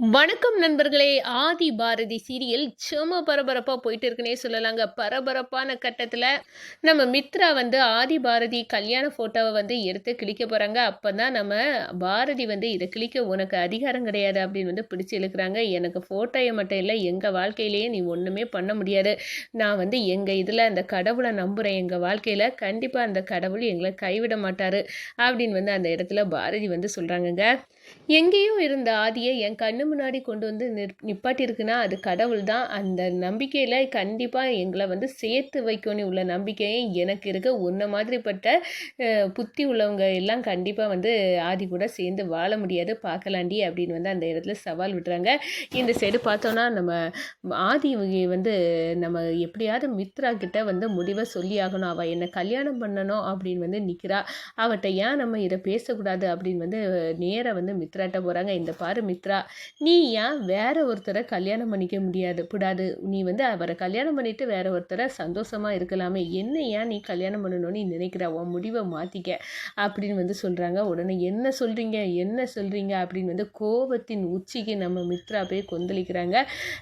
வணக்கம் நண்பர்களே. ஆதி பாரதி சீரியல் செம பரபரப்பாக போயிட்டு இருக்குன்னே சொல்லலாங்க. பரபரப்பான கட்டத்தில் நம்ம மித்ரா வந்து ஆதி பாரதி கல்யாண ஃபோட்டோவை வந்து எடுத்து கிளிக்க போகிறாங்க அப்போ தான் நம்ம பாரதி வந்து இதை கிளிக்க உனக்கு அதிகாரம் கிடையாது அப்படின்னு வந்து பிடிச்சி இழுக்கிறாங்க. எனக்கு ஃபோட்டோயை மட்டும் இல்லை எங்கள் வாழ்க்கையிலேயே நீ ஒன்றுமே பண்ண முடியாது. நான் வந்து எங்கள் இதில் அந்த கடவுளை நம்புகிறேன் எங்கள் வாழ்க்கையில் கண்டிப்பாக அந்த கடவுள் எங்களை கைவிட மாட்டார் அப்படின்னு வந்து அந்த இடத்துல பாரதி வந்து சொல்கிறாங்கங்க எங்கேயோ இருந்த ஆதியை என் கண்ணு முன்னாடி கொண்டு வந்து நிற் நிப்பாட்டியிருக்குன்னா அது கடவுள் தான். அந்த நம்பிக்கையில் கண்டிப்பாக எங்களை வந்து சேர்த்து வைக்கணும் உள்ள நம்பிக்கையும் எனக்கு இருக்க. உன்ன மாதிரிப்பட்ட புத்தி உள்ளவங்க எல்லாம் கண்டிப்பாக வந்து ஆதி கூட சேர்ந்து வாழ முடியாது. பார்க்கலாண்டி அப்படின்னு வந்து அந்த இடத்துல சவால் விடுறாங்க. இந்த சைடு பார்த்தோன்னா நம்ம ஆதி வந்து நம்ம எப்படியாவது மித்ரா கிட்ட வந்து முடிவை சொல்லி ஆகணும். அவள் என்னை கல்யாணம் பண்ணணும் அப்படின்னு வந்து நிற்கிறா அவட்ட ஏன் நம்ம இதை பேசக்கூடாது அப்படின்னு வந்து நேராக வந்து மித்ராட்ட போகிறாங்க இந்த பாரு மித்ரா நீ ஏன் வேற ஒருத்தரை கல்யாணம் பண்ணிக்க முடியாது? கூடாது நீ வந்து அவரை கல்யாணம் பண்ணிட்டு வேற ஒருத்தரை சந்தோஷமா இருக்கலாமே. என்ன ஏன் நீ கல்யாணம் பண்ணணும்னு நினைக்கிற? உன் முடிவை மாற்றிக்க அப்படின்னு வந்து சொல்கிறாங்க உடனே என்ன சொல்கிறீங்க என்ன சொல்கிறீங்க அப்படின்னு வந்து கோபத்தின் உச்சிக்கு நம்ம மித்ரா போய் கொந்தளிக்கிறாங்க.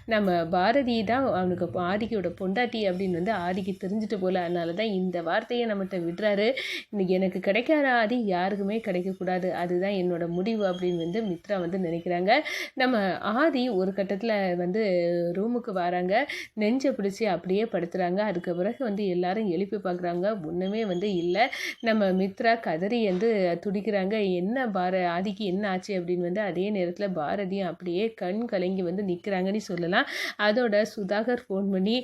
நம்ம பாரதி தான் அவனுக்கு ஆதிக்கியோட பொண்டாட்டி அப்படின்னு வந்து ஆதிக்கு தெரிஞ்சுட்டு போல. அதனால தான் இந்த வார்த்தையை நம்மகிட்ட விடுறாரு. இன்னைக்கு எனக்கு கிடைக்காத ஆதி யாருக்குமே கிடைக்கக்கூடாது. அதுதான் என்னோட முடிவு அப்படின்னு வந்து மித்ரா வந்து நினைக்கிறாங்க. நம்ம நம்ம ஆதி ஒரு கட்டத்தில் வந்து ரூமுக்கு வராங்க. நெஞ்சை பிடிச்சி அப்படியே படுத்துகிறாங்க அதுக்கு பிறகு வந்து எல்லாரும் எழுப்பி பார்க்குறாங்க ஒன்றுமே வந்து இல்லை. நம்ம மித்ரா கதறி வந்து துடிக்கிறாங்க. என்ன பார ஆதிக்கு என்ன ஆச்சு அப்படின்னு வந்து அதே நேரத்தில் பாரதியும் அப்படியே கண் கலங்கி வந்து நிற்கிறாங்கன்னு சொல்லலாம். அதோட சுதாகர் ஃபோன் பண்ணி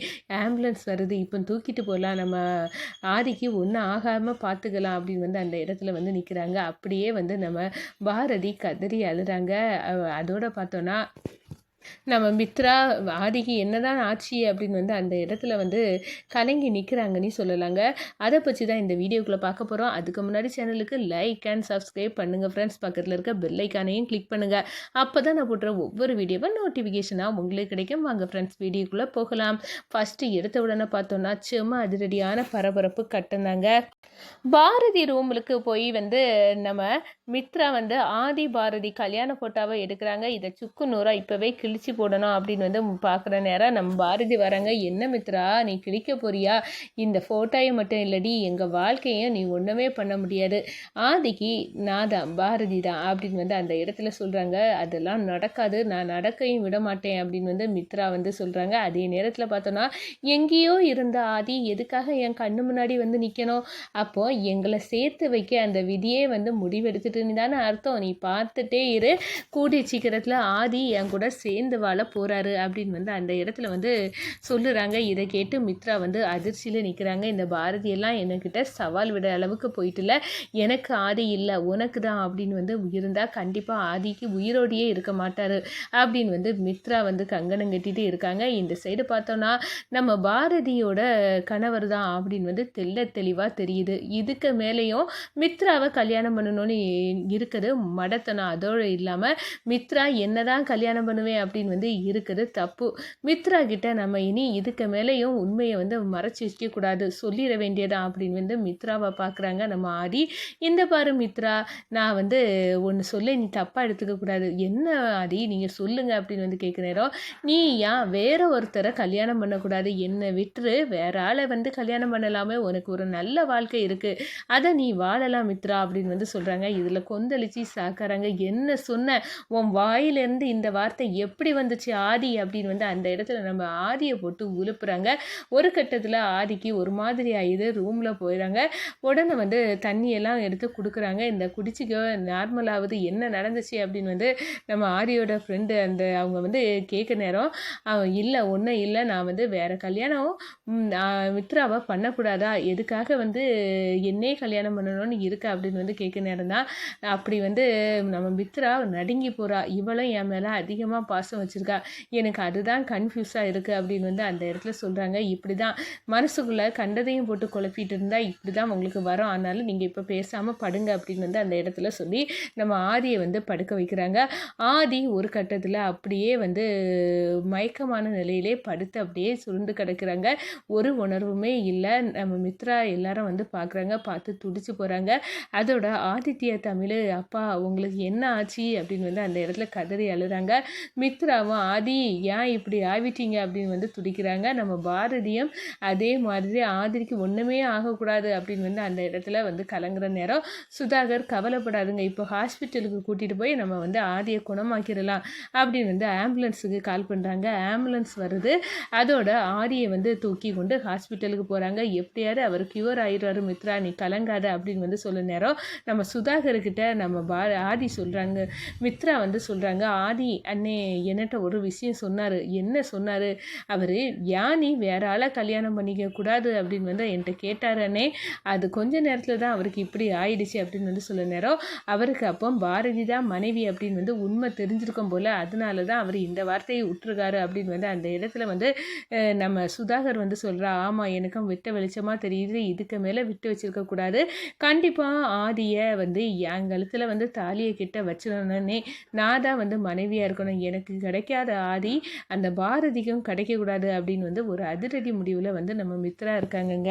ஆம்புலன்ஸ் வருது. இப்போ தூக்கிட்டு போகலாம் நம்ம ஆதிக்கு ஒன்றும் ஆகாமல் பார்த்துக்கலாம் அப்படின்னு வந்து அந்த இடத்துல வந்து நிற்கிறாங்க அப்படியே வந்து நம்ம பாரதி கதறி அழுறாங்க. பார்த்து அதோட பார்த்தோன்னா நம்ம மித்ரா ஆதிக்கு என்னதான் ஆச்சு அப்படின்னு வந்து அந்த இடத்துல வந்து கலங்கி நிற்கிறாங்கன்னு சொல்லலாங்க. அதை பற்றி தான் இந்த வீடியோக்குள்ளே பார்க்க போகிறோம் அதுக்கு முன்னாடி சேனலுக்கு லைக் அண்ட் சப்ஸ்கிரைப் பண்ணுங்கள் ஃப்ரெண்ட்ஸ் பக்கத்தில் இருக்க பெல்லைக்கானையும் கிளிக் பண்ணுங்கள் அப்போ தான் நான் போட்டுற ஒவ்வொரு வீடியோவும் நோட்டிஃபிகேஷனாக உங்களுக்கு கிடைக்கும். வாங்க ஃப்ரெண்ட்ஸ் வீடியோக்குள்ளே போகலாம். ஃபஸ்ட்டு எடுத்த உடனே பார்த்தோன்னா சும்மா அதிரடியான பரபரப்பு கட்டினாங்க பாரதி ரூமுக்கு போய் வந்து நம்ம மித்ரா வந்து ஆதி பாரதி கல்யாண ஃபோட்டோவை எடுக்கிறாங்க. இதை சுக்கு நூறாக இப்போவே கிளி கிழிச்சு போடணும் அப்படின்னு வந்து பார்க்குற நேரம் நம்ம பாரதி வராங்க. என்ன மித்ரா நீ கிழிக்க போறியா? இந்த ஃபோட்டோயை மட்டும் இல்லடி எங்கள் வாழ்க்கையும் நீ ஒன்றுமே பண்ண முடியாது. ஆதிக்கு நான் தான் பாரதி தான் அப்படின்னு வந்து அந்த இடத்துல சொல்கிறாங்க அதெல்லாம் நடக்காது. நான் நடக்கையும் விட மாட்டேன் அப்படின்னு வந்து மித்ரா வந்து சொல்கிறாங்க அதே நேரத்தில் பார்த்தோன்னா எங்கேயோ இருந்த ஆதி எதுக்காக என் கண்ணு முன்னாடி வந்து நிற்கணும் அப்போ எங்களை சேர்த்து வைக்க அந்த விதியே வந்து முடிவெடுத்துட்டுன்னு தானே அர்த்தம். நீ பார்த்துட்டே இரு. கூடிய சீக்கிரத்தில் ஆதி என் கூட சேர்ந்து வாழ போகிறாரு அப்படின்னு வந்து அந்த இடத்துல வந்து சொல்லுறாங்க. இதை கேட்டு மித்ரா வந்து அதிர்ச்சியில் நிற்கிறாங்க இந்த பாரதியெல்லாம் என்கிட்ட சவால் விட அளவுக்கு போயிட்டுல எனக்கு ஆதி இல்லை உனக்கு தான் அப்படின்னு வந்து இருந்தால் கண்டிப்பாக ஆதிக்கு உயிரோடையே இருக்க மாட்டார் அப்படின்னு வந்து மித்ரா வந்து கங்கணம் கட்டிட்டு இருக்காங்க. இந்த சைடு பார்த்தோன்னா நம்ம பாரதியோட கணவர் தான் அப்படின்னு வந்து தெள்ள தெளிவாக தெரியுது. இதுக்கு மேலேயும் மித்ராவை கல்யாணம் பண்ணணும்னு இருக்குது. மடத்தனம் அதோடு இல்லாமல் மித்ரா என்னதான் கல்யாணம் பண்ணுவேன் அப்படின்னு வந்து இருக்குது. தப்பு. மித்ரா கிட்ட நம்ம இனி இதுக்கு மேலேயும் உண்மையை வந்து மறைச்சி வைக்கக்கூடாது. சொல்லிட வேண்டியதான் அப்படின்னு வந்து மித்ராவை பார்க்குறாங்க நம்ம ஆதி. இந்த பாரு மித்ரா நான் வந்து ஒன்று சொல்ல நீ தப்பாக எடுத்துக்கக்கூடாது என்ன ஆதி நீங்கள் சொல்லுங்கள் அப்படின்னு வந்து கேட்குற நேரம் நீ ஏன் வேற ஒருத்தரை கல்யாணம் பண்ணக்கூடாது? என்னை விட்டுரு. வேற ஆளை வந்து கல்யாணம் பண்ணலாமே. உனக்கு ஒரு நல்ல வாழ்க்கை இருக்குது அதை நீ வாழலாம் மித்ரா அப்படின்னு வந்து சொல்கிறாங்க இதில் கொந்தளிச்சு சாக்கிறாங்க. என்ன சொன்ன? உன் வாயிலேருந்து இந்த வார்த்தை எப்படி வந்துச்சு ஆதி அப்படின்னு வந்து அந்த இடத்துல நம்ம ஆதியை போட்டு உழுப்புறாங்க ஒரு கட்டத்தில் ஆதிக்கு ஒரு மாதிரி ஆயுது ரூமில் போயிடுறாங்க உடனே வந்து தண்ணியெல்லாம் எடுத்து கொடுக்குறாங்க. இந்த குடிச்சிக்க நார்மலாவது என்ன நடந்துச்சு அப்படின்னு வந்து நம்ம ஆரியோட ஃப்ரெண்டு அந்த அவங்க வந்து கேட்க நேரம். அவன் இல்லை ஒன்றும் இல்லை. நான் வந்து வேறு கல்யாணம் மித்ராவை பண்ணக்கூடாதா? எதுக்காக வந்து என்னே கல்யாணம் பண்ணணும்னு இருக்கு? அப்படின்னு வந்து கேட்க நேரம் தான். அப்படி வந்து நம்ம மித்ரா நடுங்கி போகிறா இவளும் என் மேலே அதிகமாக பாசம் பாசம் வச்சுருக்கா. எனக்கு அதுதான் கன்ஃபியூஸாக இருக்குது அப்படின்னு வந்து அந்த இடத்துல சொல்கிறாங்க இப்படி தான் மனசுக்குள்ளே கண்டதையும் போட்டு குழப்பிட்டு இருந்தால் இப்படி தான் உங்களுக்கு வரும். ஆனாலும் நீங்கள் இப்போ பேசாமல் படுங்க அப்படின்னு வந்து அந்த இடத்துல சொல்லி நம்ம ஆதியை வந்து படுக்க வைக்கிறாங்க. ஆதி ஒரு கட்டத்தில் அப்படியே வந்து மயக்கமான நிலையிலே படுத்து அப்படியே சுருண்டு கிடக்கிறாங்க. ஒரு உணர்வுமே இல்லை. நம்ம மித்ரா எல்லாரும் வந்து பார்க்குறாங்க பார்த்து துடிச்சு போகிறாங்க அதோட ஆதித்ய தமிழ் அப்பா உங்களுக்கு என்ன ஆச்சு? அப்படின்னு வந்து அந்த இடத்துல கதறி அழுறாங்க. மித்ராவும் ஆதி ஏன் இப்படி ஆவிட்டீங்க அப்படின்னு வந்து துடிக்கிறாங்க. நம்ம பாரதியும் அதே மாதிரி ஆதிரிக்கு ஒன்றுமே ஆகக்கூடாது அப்படின்னு வந்து அந்த இடத்துல வந்து கலங்குற நேரம். சுதாகர் கவலைப்படாதுங்க. இப்போ ஹாஸ்பிட்டலுக்கு கூட்டிகிட்டு போய் நம்ம வந்து ஆதியை குணமாக்கிடலாம் அப்படின்னு வந்து ஆம்புலன்ஸுக்கு கால் பண்ணுறாங்க ஆம்புலன்ஸ் வருது. அதோட ஆதியை வந்து தூக்கி கொண்டு ஹாஸ்பிட்டலுக்கு போகிறாங்க எப்படியாவது அவர் க்யூர் ஆயிடுறாரு மித்ரா நீ கலங்காத அப்படின்னு வந்து சொல்ல நேரம். நம்ம சுதாகர்கிட்ட நம்ம பா ஆதி சொல்கிறாங்க மித்ரா வந்து சொல்கிறாங்க ஆதி அண்ணே என்னட்ட ஒரு விஷயம் சொன்னார். என்ன சொன்னார்? அவர் யானி வேற ஆளை கல்யாணம் பண்ணிக்க கூடாது அப்படின்னு வந்து என்கிட்ட கேட்டாரனே அது கொஞ்ச நேரத்தில் தான் அவருக்கு இப்படி ஆயிடுச்சு அப்படின்னு வந்து சொல்ல நேரம். அவருக்கு அப்போ பாரதி தான் மனைவி அப்படின்னு வந்து உண்மை தெரிஞ்சிருக்கும் போல் அதனால தான் அவர் இந்த வார்த்தையை விட்டுருக்காரு அப்படின்னு வந்து அந்த இடத்துல வந்து நம்ம சுதாகர் வந்து சொல்கிறா ஆமாம் எனக்கும் விட்ட வெளிச்சமாக தெரியுது. இதுக்கு மேலே விட்டு வச்சிருக்கக்கூடாது கண்டிப்பாக ஆதியை வந்து என் கழுத்தில் வந்து தாலியை கிட்ட வச்சிடணுன்னே நான் தான் வந்து மனைவியாக இருக்கணும். எனக்கு எனக்கு கிடைக்காத ஆதி அந்த பாரதிக்கும் கிடைக்கக்கூடாது அப்படின்னு வந்து ஒரு அதிரடி முடிவில் வந்து நம்ம மித்ரா இருக்காங்கங்க.